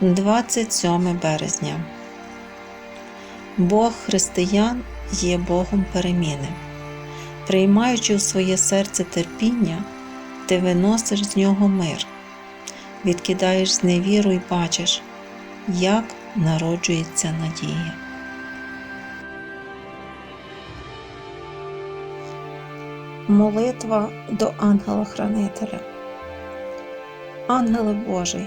27 березня. Бог християн є Богом переміни. Приймаючи в своє серце терпіння, ти виносиш з нього мир, відкидаєш зневіру і бачиш, як народжується надія. Молитва до ангела-хранителя. Ангеле Божий,